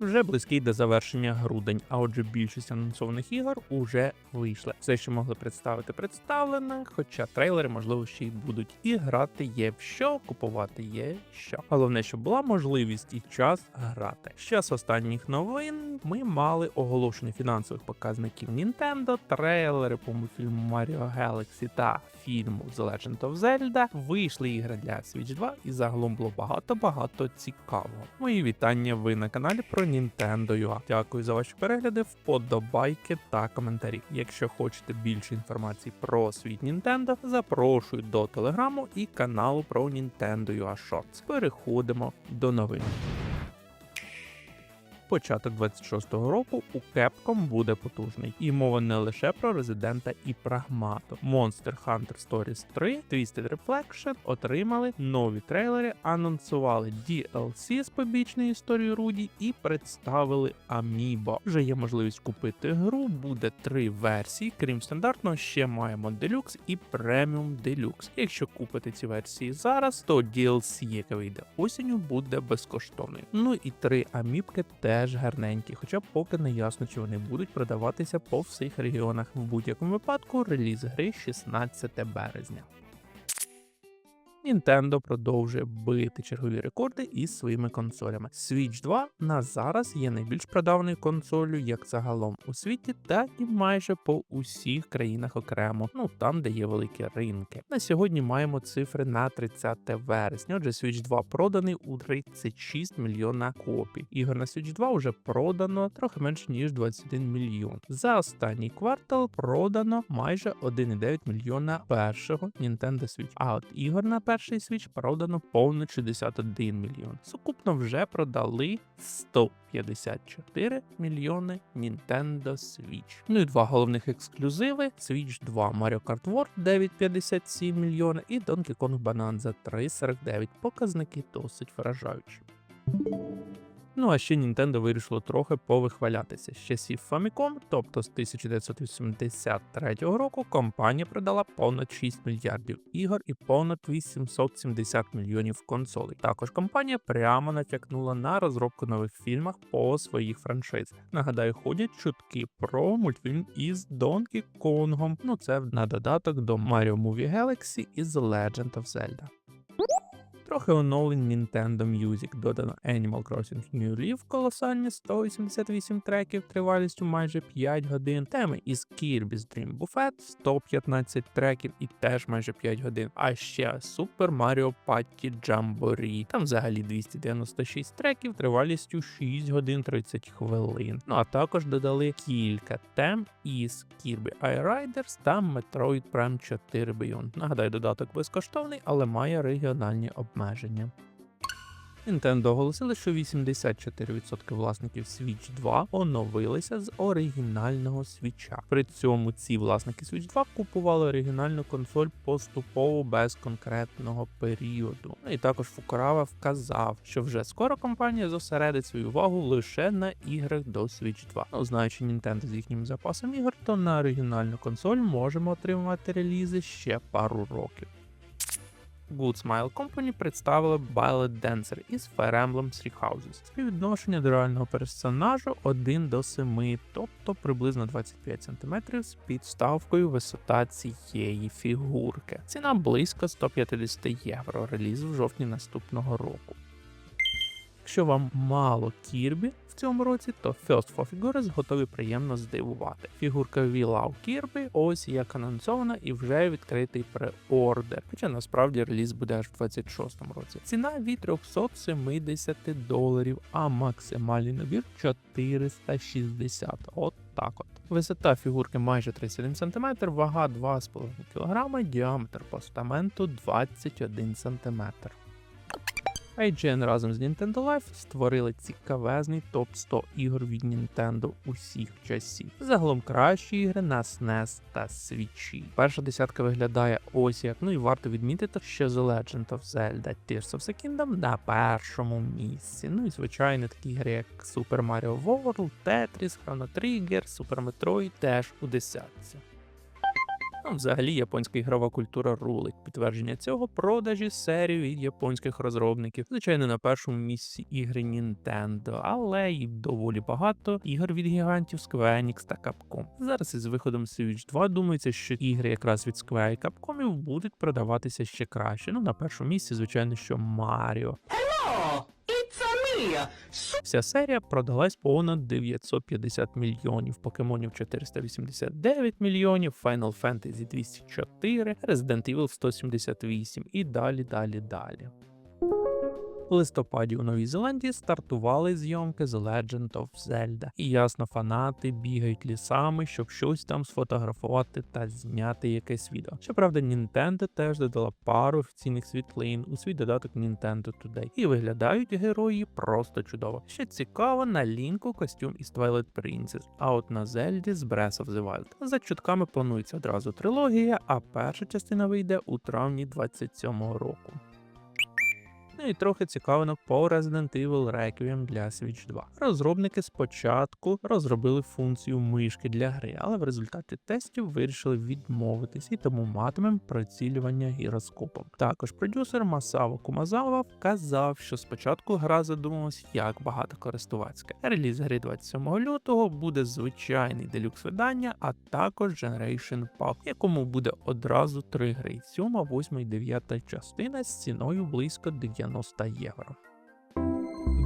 Вже близький до завершення грудень, а отже, більшість анонсованих ігор уже вийшли. Все, що могли представити, представлене, хоча трейлери, можливо, ще й будуть. І грати є в що, купувати є що. Головне, щоб була можливість і час грати. Ще з останніх новин ми мали оголошення фінансових показників Nintendo, трейлери по мультфільму Mario Galaxy та фільму The Legend of Zelda. Вийшли ігри для Switch 2 і загалом було багато-багато цікавого. Мої вітання ви на каналі про Nintendo UA. Дякую за ваші перегляди, вподобайки та коментарі. Якщо хочете більше інформації про світ Nintendo, запрошую до телеграму і каналу про Nintendo UA Shorts. Переходимо до новин. Початок 26-го року у Capcom буде потужний, і мова не лише про резидента і прагмату. Monster Hunter Stories 3 Twisted Reflection отримали нові трейлери, анонсували DLC з побічною історією Руді і представили Amiibo. Вже є можливість купити гру. Буде три версії. Крім стандартного, ще маємо Deluxe і Premium Deluxe. Якщо купите ці версії зараз, то DLC, яке вийде осінню, буде безкоштовною. Ну і три аміпки теж гарненькі, хоча поки не ясно, чи вони будуть продаватися по всіх регіонах. В будь-якому випадку реліз гри 16 березня. Nintendo продовжує бити чергові рекорди із своїми консолями. Switch 2 на зараз є найбільш продаваною консолью як загалом у світі, так і майже по усіх країнах окремо, ну там, де є великі ринки. На сьогодні маємо цифри на 30 вересня. Отже, Switch 2 проданий у 36 мільйона копій. Ігор на Switch 2 вже продано трохи менш ніж 21 мільйон. За останній квартал продано майже 1,9 мільйона першого Nintendo Switch. А от ігор на перший Switch продано повно 61 мільйон. Сукупно вже продали 154 мільйони Nintendo Switch. Ну і два головних ексклюзиви: Switch 2 Mario Kart World 9,57 мільйона і Donkey Kong Bonanza 3,49. Показники досить вражаючі. Ну а ще Nintendo вирішило трохи повихвалятися. З часів Famicom, тобто з 1983 року, компанія продала понад 6 мільярдів ігор і понад 870 мільйонів консолей. Також компанія прямо натякнула на розробку нових фільмах по своїх франшизах. Нагадаю, ходять чутки про мультфільм із Donkey Kong. Ну це на додаток до Mario Movie Galaxy і The Legend of Zelda. Трохи оновлень Nintendo Music додано Animal Crossing New Leaf колосальні 188 треків тривалістю майже 5 годин. Теми із Kirby's Dream Buffet 115 треків і теж майже 5 годин. А ще Super Mario Party Jamboree. Там взагалі 296 треків тривалістю 6 годин 30 хвилин. Ну а також додали кілька тем із Kirby Air Riders та Metroid Prime 4 Beyond. Нагадаю, додаток безкоштовний, але має регіональні обмеження. Nintendo оголосили, що 84% власників Switch 2 оновилися з оригінального свіча. При цьому ці власники Switch 2 купували оригінальну консоль поступово без конкретного періоду. Ну і також Фукурава вказав, що вже скоро компанія зосередить свою увагу лише на іграх до Switch 2. Ну, знаючи Nintendo з їхнім запасом ігор, то на оригінальну консоль можемо отримувати релізи ще пару років. Good Smile Company представили Ballet Dancer із Fire Emblem Three Houses. Співвідношення до реального персонажу 1 до 7, тобто приблизно 25 см з підставкою висота цієї фігурки. Ціна близько 150 євро. Реліз в жовтні наступного року. Якщо вам мало Кірбі в цьому році, то First for Figures готові приємно здивувати. Фігурка We Love Kirby ось як анонсована і вже відкритий преордер. Хоча насправді реліз буде аж в 26-му році. Ціна від 370 доларів, а максимальний набір 460. От так от. Висота фігурки майже 37 см, вага 2,5 кг, діаметр постаменту 21 см. IGN разом з Nintendo Life створили цікавезний топ 100 ігор від Nintendo усіх часів. Загалом кращі ігри на SNES та свічі. Перша десятка виглядає ось як. Ну і варто відмітити, що The Legend of Zelda Tears of the Kingdom на першому місці. Ну і звичайно такі ігри, як Super Mario World, Tetris, Chrono Trigger, Super Metroid теж у десятці. Взагалі, японська ігрова культура рулить. Підтвердження цього продажі серій від японських розробників. Звичайно, на першому місці ігри Nintendo, але й доволі багато ігор від гігантів Square Enix та Capcom. Зараз із виходом Switch 2 думається, що ігри якраз від Square і Capcom будуть продаватися ще краще. Ну, на першому місці, звичайно, що Маріо. Me, Вся серія продалась понад 950 мільйонів, покемонів 489 мільйонів, Final Fantasy 204, Resident Evil 178 і далі, далі, далі. Листопаді у Новій Зеландії стартували зйомки з Legend of Zelda. І ясно, фанати бігають лісами, щоб щось там сфотографувати та зняти якесь відео. Щоправда, Nintendo теж додала пару офіційних світлин у свій додаток Nintendo Today. І виглядають герої просто чудово. Ще цікаво на лінку костюм із Twilight Princess, а от на Зельді з Breath of the Wild. За чутками планується одразу трилогія, а перша частина вийде у травні 27-го року. Ну і трохи цікавинок по Resident Evil Requiem для Switch 2. Розробники спочатку розробили функцію мишки для гри, але в результаті тестів вирішили відмовитись і тому матимемо прицілювання гіроскопом. Також продюсер Масаво Кумазава вказав, що спочатку гра задумалась як багатокористувацька. Реліз гри 27 лютого буде звичайний делюкс видання, а також Generation Pack, якому буде одразу три гри: 7, 8 і 9 частина з ціною близько 90 євро.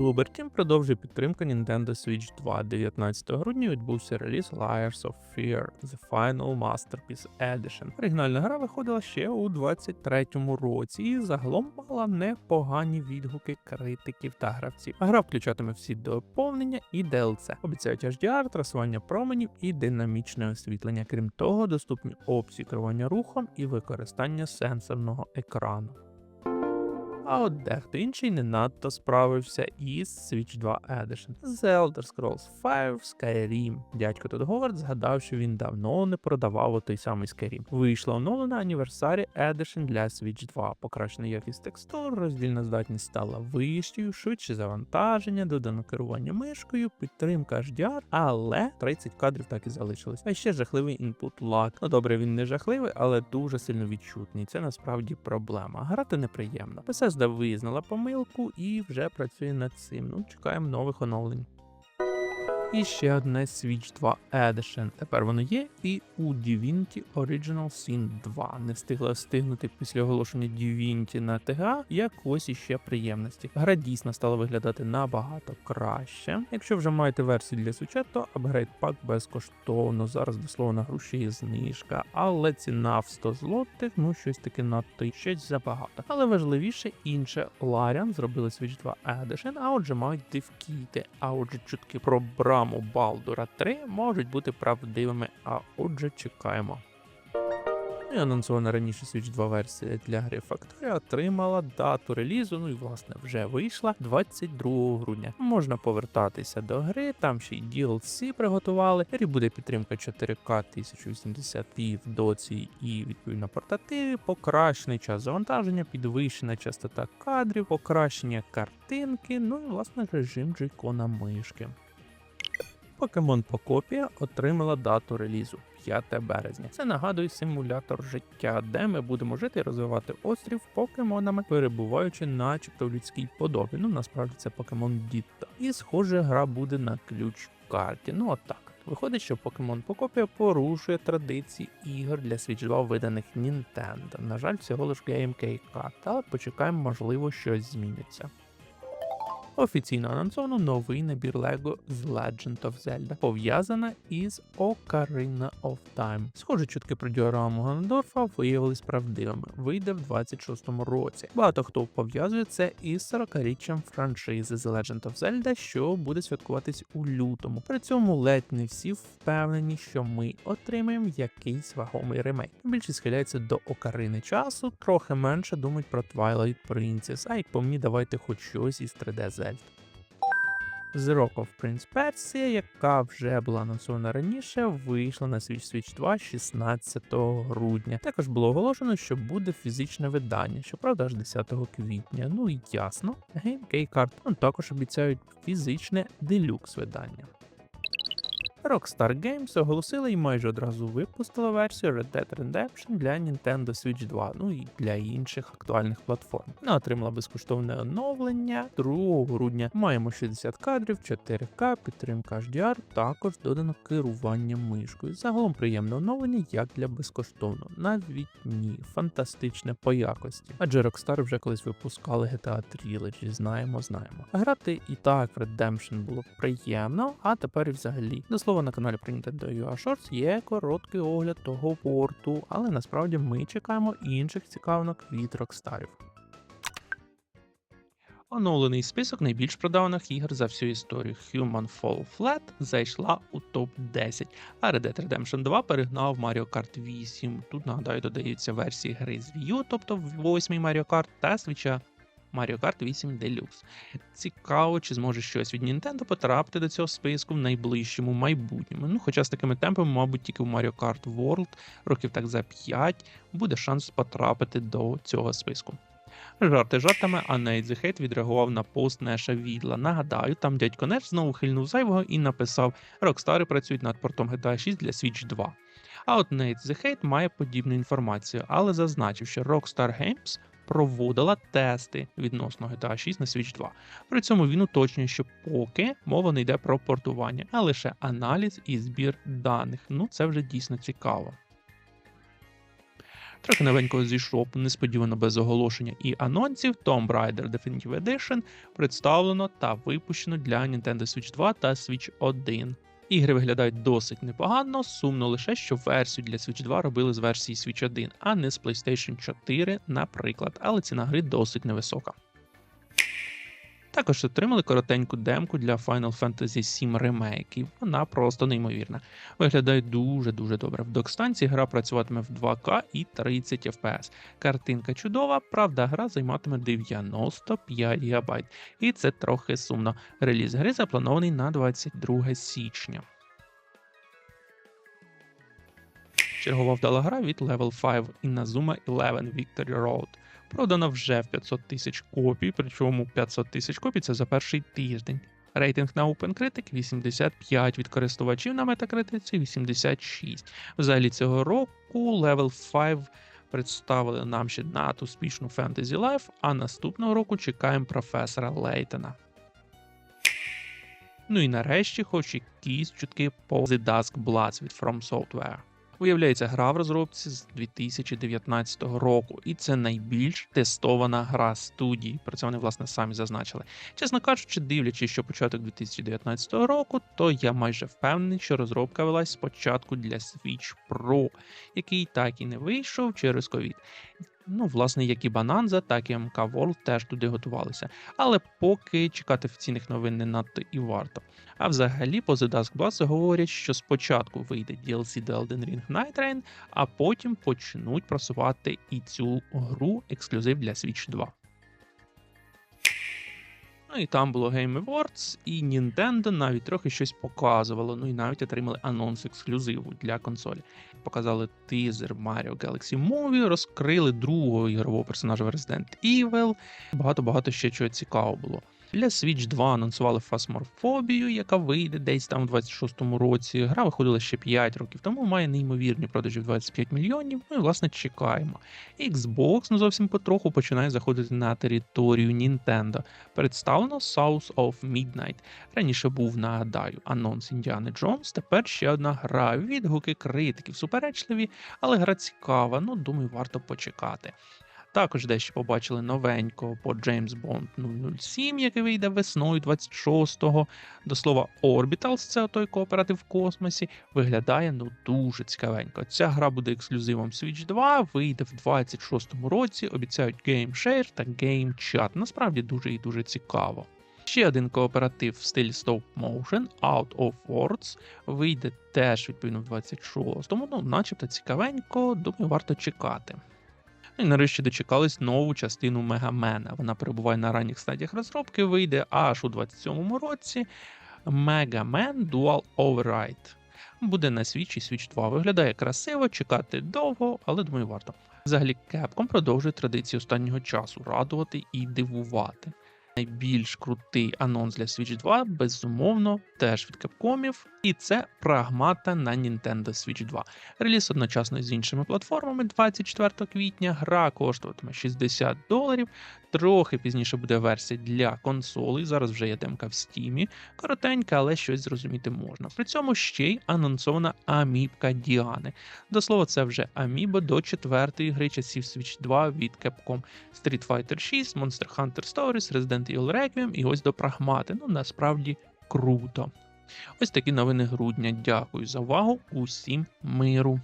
Bloober Team продовжує підтримку Nintendo Switch 2. 19 грудня відбувся реліз Liars of Fear The Final Masterpiece Edition. Оригінальна гра виходила ще у 23-му році і загалом мала непогані відгуки критиків та гравців. Гра включатиме всі доповнення і DLC. Обіцяють HDR, трасування променів і динамічне освітлення. Крім того, доступні опції керування рухом і використання сенсорного екрану. А от дехто інший не надто справився із Switch 2 Edition. The Elder Scrolls 5 Skyrim. Дядько тут Говард згадав, що він давно не продавав той самий Skyrim. Вийшла оновлена Anniversary Edition для Switch 2. Покращена якість текстур, роздільна здатність стала вищою, швидше завантаження, додано керування мишкою, підтримка HDR, але 30 кадрів так і залишилось. А ще жахливий input lag. Ну добре, він не жахливий, але дуже сильно відчутний. Це насправді проблема. Грати неприємно. Bethesda визнала помилку і вже працює над цим. Ну, чекаємо нових оновлень. І ще одне Switch 2 Edition. Тепер воно є і у Divinity Original Sin 2. Не встигла встигнути після оголошення Divinity на ТГА, як ось іще приємності. Гра дійсно стала виглядати набагато краще. Якщо вже маєте версію для Switch, то апгрейд пак безкоштовно. Зараз до слова на гру є знижка, але ціна в 100 злотих, ну щось таке надто і щось забагато. Але важливіше інше, Larian зробили Switch 2 Edition, а отже мають дивкіти. А отже, чутки про браму Балдура 3 можуть бути правдивими, а отже, чекаємо. Ну І анонсована раніше Switch 2 версія для гри Factory отримала дату релізу, ну і власне вже вийшла 22 грудня. Можна повертатися до гри, там ще й DLC приготували. Грі буде підтримка 4К 1080p в доці і відповідно портативі, покращений час завантаження, підвищена частота кадрів, покращення картинки, ну і власне режим джейкона мишки. Покемон Покопія отримала дату релізу 5 березня. Це нагадує симулятор життя, де ми будемо жити і розвивати острів покемонами, перебуваючи начебто в людській подобі. Ну насправді це покемон Дітта. І схоже, гра буде на ключ карті. Ну отак. Виходить, що Pokemon Покопія порушує традиції ігор для Switch 2, виданих Nintendo. На жаль, всього лиш карт, але почекаємо, можливо, щось зміниться. Офіційно анонсовано новий набір Lego з Legend of Zelda, пов'язана із Ocarina of Time. Схоже, чутки про діораму Гандорфа виявились правдивими. Вийде в 26-му році. Багато хто пов'язує це із 40-річчям франшизи The Legend of Zelda, що буде святкуватись у лютому. При цьому ледь не всі впевнені, що ми отримаємо якийсь вагомий ремейк. Більшість схиляється до Окарини часу, трохи менше думають про Twilight Princess, а як по мені, давайте хоч щось із 3D Zelda. The Rock of Prince Persia, яка вже була анонсована раніше, вийшла на Switch Switch 2 16 грудня. Також було оголошено, що буде фізичне видання, щоправда, аж 10 квітня. Ну і ясно, GameCube Card. ну, також обіцяють фізичне делюкс видання. Rockstar Games оголосили і майже одразу випустила версію Red Dead Redemption для Nintendo Switch 2, ну і для інших актуальних платформ. Вона отримала безкоштовне оновлення 2 грудня. Маємо 60 кадрів, 4К, підтримка HDR, також додано керування мишкою. Загалом приємне оновлення як для безкоштовного, навіть ні, фантастичне по якості. Адже Rockstar вже колись випускали GTA Trilogy, знаємо, знаємо. Грати і так в Redemption було приємно, а тепер і взагалі. До слова, на каналі про Nintendo UA Shorts є короткий огляд того порту, але насправді ми чекаємо інших цікавинок від Rockstar. Оновлений список найбільш продаваних ігор за всю історію. Human Fall Flat зайшла у топ-10, а Red Dead Redemption 2 перегнав Mario Kart 8. Тут, нагадаю, додаються версії гри з Wii U, тобто 8 Mario Kart та свіча Mario Kart 8 Deluxe. Цікаво, чи зможе щось від Nintendo потрапити до цього списку в найближчому майбутньому. Ну, хоча з такими темпами, мабуть, тільки в Mario Kart World років так за 5 буде шанс потрапити до цього списку. Жарти жартами, а the Hate відреагував на пост Неша Відла. Нагадаю, там дядько Неш знову хильнув зайвого і написав: Rockstar працюють над портом GTA 6 для Switch 2. А от the Hate має подібну інформацію, але зазначив, що Rockstar Games проводила тести відносно GTA 6 на Switch 2. При цьому він уточнює, що поки мова не йде про портування, а лише аналіз і збір даних. Ну це вже дійсно цікаво. Трохи новенького зі шопу, несподівано без оголошення і анонсів, Tomb Raider Definitive Edition представлено та випущено для Nintendo Switch 2 та Switch 1. Ігри виглядають досить непогано, сумно лише, що версію для Switch 2 робили з версії Switch 1, а не з PlayStation 4, наприклад, але ціна гри досить невисока. Також отримали коротеньку демку для Final Fantasy VII Remake, і вона просто неймовірна. Виглядає дуже-дуже добре. В док-станції гра працюватиме в 2К і 30 FPS. Картинка чудова, правда, гра займатиме 95 ГБ. І це трохи сумно. Реліз гри запланований на 22 січня. Чергова вдала гра від Level 5 Inazuma 11 Victory Road. Продано вже в 500 тисяч копій, причому 500 тисяч копій це за перший тиждень. Рейтинг на OpenCritic 85 від користувачів на Metacritic 86. Взагалі цього року Level 5 представили нам ще надто успішну Fantasy Life, а наступного року чекаємо професора Лейтона. Ну і нарешті, хоч якісь чутки по The Dusk Bloods від From Software. Виявляється, гра в розробці з 2019 року, і це найбільш тестована гра студії. Про це вони власне самі зазначили. Чесно кажучи, дивлячись, що початок 2019 року, то я майже впевнений, що розробка велась спочатку для Switch Pro, який так і не вийшов через ковід. Ну, власне, як і Бананза, так і МК World теж туди готувалися. Але поки чекати офіційних новин не надто і варто. А взагалі, по The Dusk Blast говорять, що спочатку вийде DLC до Elden Ring Night а потім почнуть просувати і цю гру ексклюзив для Switch 2. Ну і там було Game Awards, і Nintendo навіть трохи щось показувало. Ну і навіть отримали анонс ексклюзиву для консолі. Показали тизер Mario Galaxy Movie, розкрили другого ігрового персонажа Resident Evil. Багато-багато ще чого цікавого було. Для Switch 2 анонсували Фасморфобію, яка вийде десь там у 26-му році. Гра виходила ще 5 років тому, має неймовірні продажі в 25 мільйонів. Ну і власне чекаємо. Xbox ну зовсім потроху починає заходити на територію Nintendo. Представлено South of Midnight. Раніше був, нагадаю, анонс Індіани Джонс. Тепер ще одна гра. Відгуки критиків суперечливі, але гра цікава. Ну думаю, варто почекати. Також дещо побачили новенького по James Bond 007, який вийде весною 26-го. До слова, Orbitals, це той кооператив в космосі, виглядає ну дуже цікавенько. Ця гра буде ексклюзивом Switch 2, вийде в 26-му році, обіцяють Game Share та Game Chat. Насправді дуже і дуже цікаво. Ще один кооператив в стилі Stop Motion Out of Words вийде теж відповідно в 26-му, ну начебто цікавенько, думаю, варто чекати. Ну і нарешті дочекались нову частину Мегамена. Вона перебуває на ранніх стадіях розробки, вийде аж у 27-му році. Мегамен Dual Override. Буде на Switch і Switch 2. Виглядає красиво, чекати довго, але думаю, варто. Взагалі, Capcom продовжує традиції останнього часу радувати і дивувати. Найбільш крутий анонс для Switch 2, безумовно, теж від Капкомів. і це прагмата на Nintendo Switch 2. Реліз одночасно з іншими платформами 24 квітня. Гра коштуватиме 60 доларів. Трохи пізніше буде версія для консолей. Зараз вже є демка в стімі. Коротенька, але щось зрозуміти можна. При цьому ще й анонсована амібка Діани. До слова, це вже амібо до четвертої гри часів Switch 2 від Capcom. Street Fighter 6, Monster Hunter Stories, Resident Evil Requiem і ось до прагмати. Ну насправді круто. Ось такі новини грудня. Дякую за увагу. Усім миру.